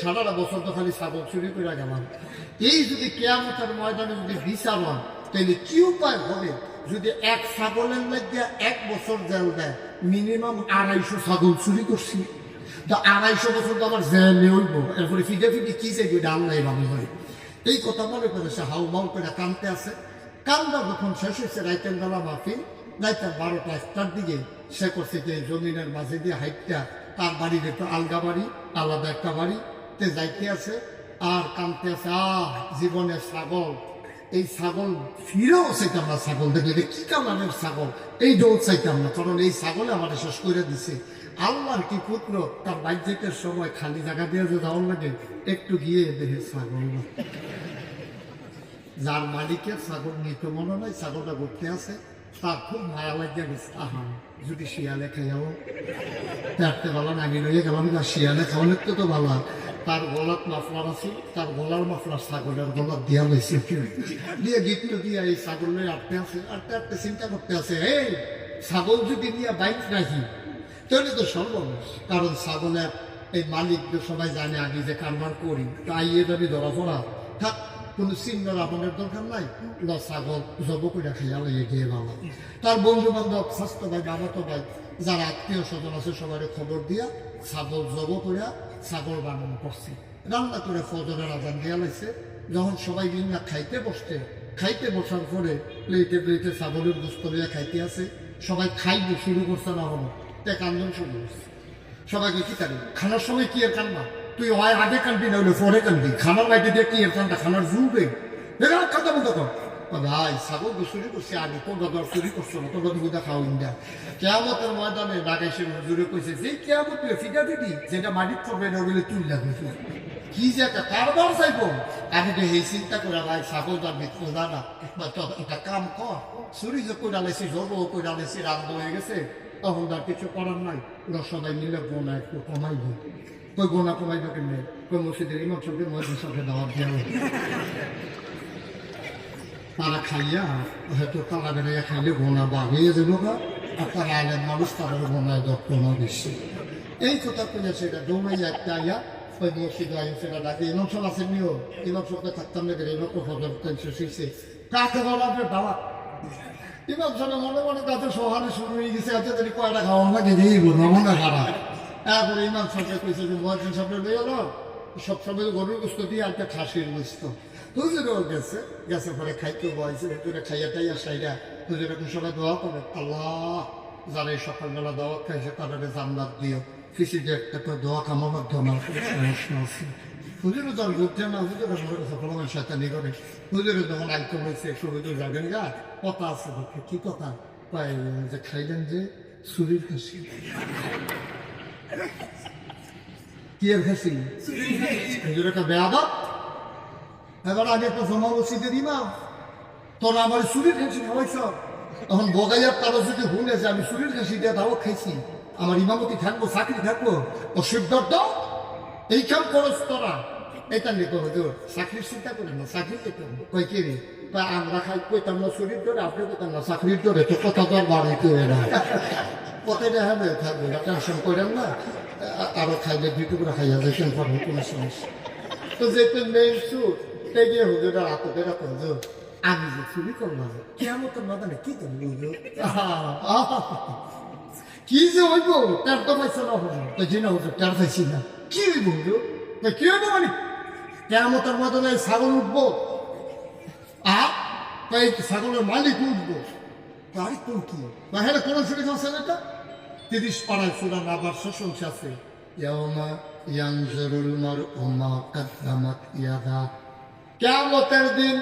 সারাটা বছর তো খালি ছাগল চুরি করে গেলাম। এই যদি কেয়ামতের ময়দানে যদি বিচার হয় তাহলে কি উপায় হবে? যদি এক ছাগলের মধ্যে এক বছর জেল দেয় মিনিমাম আড়াইশো ছাগল চুরি করছি। তো আড়াইশো বছর তো আমার জেলে হইব। এরপরে ফিটে ফিটে কি চাইবে ডাল নাই ভাবি হয় এই কথা মনে করে সে হাউ মাউ করে কানতে আছে। কান্দা যখন শেষ হয়েছে, রাইতের বেলা মাহফিল, রাইতের বারোটা একটার দিকে সে করছে যে জমিনের মাঝে দিয়ে হাইটটা, তার বাড়ির একটু আলগা বাড়ি, আলাদা একটা বাড়ি তে যাইতে আছে, আর কানতে আছে, আহ, জীবনের ছাগল। এই ছাগল ফিরেও চাইতাম না ছাগল দেখলে কি কামানের ছাগল? এই দৌড় চাইতাম না, কারণ এই ছাগলে আমার শেষ করে দিছে। আল্লাহর কি পুত্র তার বাহ্যিকের সময় খালি জায়গা দিয়ে যে যাওয়ার লাগে, একটু গিয়ে দেখে ছাগল। যার মালিকের ছাগল নিত মনে নয় ছাগলটা ঘুরতে আছে, তার খুব মায়া লাগিয়া গেছে। আহা, যদি শিয়ালে খাইয়াও চারটে বেলা নাগি লইয়া গেলাম শিয়ালে খাওয়ানোর তো ভালো তার গলাত মাফলার আছে, তার গলার মাফলার ছাগলের গলার দিয়া লাইছে দিয়ে গীত দিয়া এই ছাগলের আটতে আছে আটতে আটতে চিন্তা করতে আছে, এই, ছাগল যদি নিয়ে বাইক রাখি তাহলে তো সর্বনাশ, কারণ ছাগলের এই মালিক সবাই জানে আগে যে কারবার করি, তাই এ যদি ধরা পড়া, থাক কোনো চিহ্ন রাবণের দরকার নাই। না ছাগল, জব করে খাইয়া লইয়ে গিয়ে বাবা। তার বন্ধু বান্ধব স্বাস্থ্য ভাই বাবা তো ভাই, যারা আত্মীয় স্বজন আছে সবাই খবর দিয়া ছাগল জব করে ছাগল বানানো করছে। রান্না করে ফজরের আজান দিয়া লাইছে। যখন সবাই না খাইতে বসতে খাইতে বসার পরে প্লেটে প্লেটে ছাগলের গোস্ত লইয়া খাইতে আছে। সবাই খাইতে শুরু করছে না হলো। তে কান্দন শুরু করছে সবাইকে কি কাঁদি খানার সময় কি এর কান্না? তুই হয় আগে কানবি না হলে পরে কানবি খানার বাইরে দিয়ে কি কান্না খানার জুড়বে। দেখা বলতে কর। ভাই, ছাগল তো চুরি করছে আগে দর চুরি করছ না দুধা খাও ইন্দা কেয়ামতের ময়দানে লাগাইছে জুড়ে কইছে, যে কেয়ামত তুই যেটা মাটির পড়বে না ওগুলো তুই লাগাইছে কি যে একটা কারবার চাইব। আমি তো এই চিন্তা করে, ভাই, ছাগল তার মৃত্যু জানা বা তো একটা কাম কর। চুরি যে কইরা লাইছি জব কইরা লাইছি রান্না হয়ে গেছে। তখন তার কিছু করার নাই। ওরা সবাই মিলে গোনা একটু কমাইব। কই গোনা কমাই কমাইব কেমনে কই মসজিদের ইমাম সবকে মসজিদ সবকে দাওয়াত দেওয়া হবে। তারা খাইয়া হয়তো তারা বেড়াইয়া খাইলে গোনা বাড়িয়ে দেব গা আর তারা আলেন মানুষ তারা গোনায় দক্ষ না বেশি এই কথা কইয়া সেটা দৌড়াইয়া একটা আইয়া ওই মসজিদ আইন সেটা ডাকে ইমাম সব আছে নিও ইমাম সবকে থাকতাম না গেলে ইমাম হজর টেনশন শিখছে কাকে বলাবে দাওয়া ইমাম সাহেব মনে মনে তাদের সহানে শুরু হয়ে গেছে এত কয়টা খাওয়ান লাগে এই বলব মনে খারাপ তারপরে ইমাম সাহেব কইছে যে মহাজন সাহেব লই এলো সব সময় গরুর গোস্ত দিয়ে একটা খাসির গোস্ত হুজুরও গেছে। গেছে পরে খাইতে বয়সে হুজুরে খাইয়া টাইয়া হুজুর এখন সবাই দোয়া করে, আল্লাহ, যারা এই সকালবেলা দাওয়াত খাইছে তাদের জান্নাত দিও। যে একটা দোয়া সমস্যা আছে। হুজুরে যখন ঘুরতে না। হুজুরে করছে কোনো মানুষ শয়তানি করে। হুজুরে যখন আইটেম হয়েছে একটু হুজুর যাবেন গা, কথা আছে কি কথা? পাই যে খাইলেন যে সুরির খাসি কি এর হুজুর একটা বেয়াদব এবার আগে একটা জমা মসজিদে দিমা। তোরা আমার সুরির খাসি খাওয়াইছ তখন বগাইয়ার তারা যদি হুনে যে আমি সুরির খাসি দিয়ে দাওয়াত খাইছি আমার ইমামতি থাকব, চাকরি থাকব। ও সিদ্ধার্থ, এই কাম করস তোরা। এটা নিয়ে করো তোর চাকরির চিন্তা করি না, চাকরি পেতে কই কে রে? তা আমরা খাই, কইতাম না শরীর ধরে আপনি কইতাম না চাকরির ধরে তো কথা তো বাড়াইতে হয় না কথাটা হবে থাকবে। না টেনশন করেন না আরও খাইলে দুটো করে খাইয়া যাইতেন পারব কোনো সমস্যা তো যেতে নেই সুর বেড়া করছ আমি যে চুরি করলাম কেমন মাদানে কি হুজুর? আহা, কি যে হইব তার তো পাইছে না হুজুর তো জিনা হুজুর তার পাইছি না। কি হইব তো কি হইব মানে? কেমতের মাদানে ছাগল উঠবো। আর তাই ছাগলের মালিক উঠবো। তার তো কি বাহিরে কোন শরীর আছে তিরিশ পাড়ায় সুরা নাবার শোষণ আছে। ইয়ামা ইয়ানজরুল মার ওমা কাদ্দামাত ইয়াদা। দিন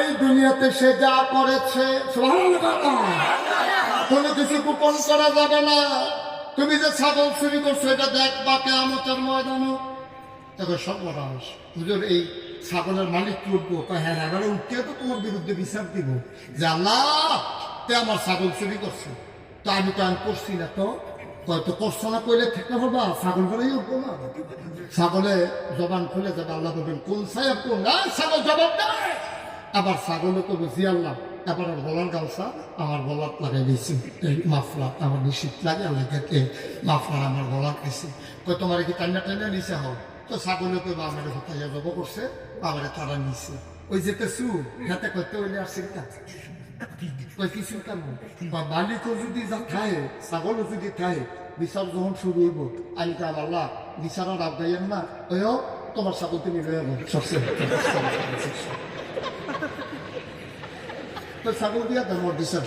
এই দুনিয়াতে সে যা করেছে। কোনো কিছু গোপন করা যাবে না। তুমি যে ছাগল চুরি করছ, এটা দেখবা কেমতের ময়দানও তবে মানুষ হুজুর, এই ছাগলের মালিক কি উঠবো? হ্যাঁ হ্যাঁ এবারে উঠতে তো তোমার বিরুদ্ধে বিচার দিব। যে আল্লাহ, তে আমার ছাগল চুরি করছে। তো আমি তো আমি করছি না তো। হয়তো করছ না কইলে ঠিক না বাবা ছাগল করেই উঠবো না। ছাগলে জবান খুলে যাবে, আল্লাহ বলবেন, কোন সাহেব কোন? ছাগল জবাব দেয় আবার ছাগলে তো বুঝি আল্লাহ, এবার আর গলার গামছা, আমার গলার লাগাই দিয়েছি। মাফলা আমার নিশ্চিত লাগে আল্লাহকে মাফলা আমার গলার তো তোমার কি টান্না টান্না নিচে হও তো ছাগলে তো হতাইয়া জব করছে আমার তারা নিছে। ওই যে তো সু হাতে করতে হইলে আর চিন্তা ওই কি চিন্তা নয় বা যদি যা খায়, ছাগলও যদি খায়, বিচার যখন শুরু হইব আমি কাম আল্লাহ বিচারের আবগাইয়েন না। ওইও তোমার ছাগল তুমি রয়ে তো ছাগল দিয়া তোমার বিচার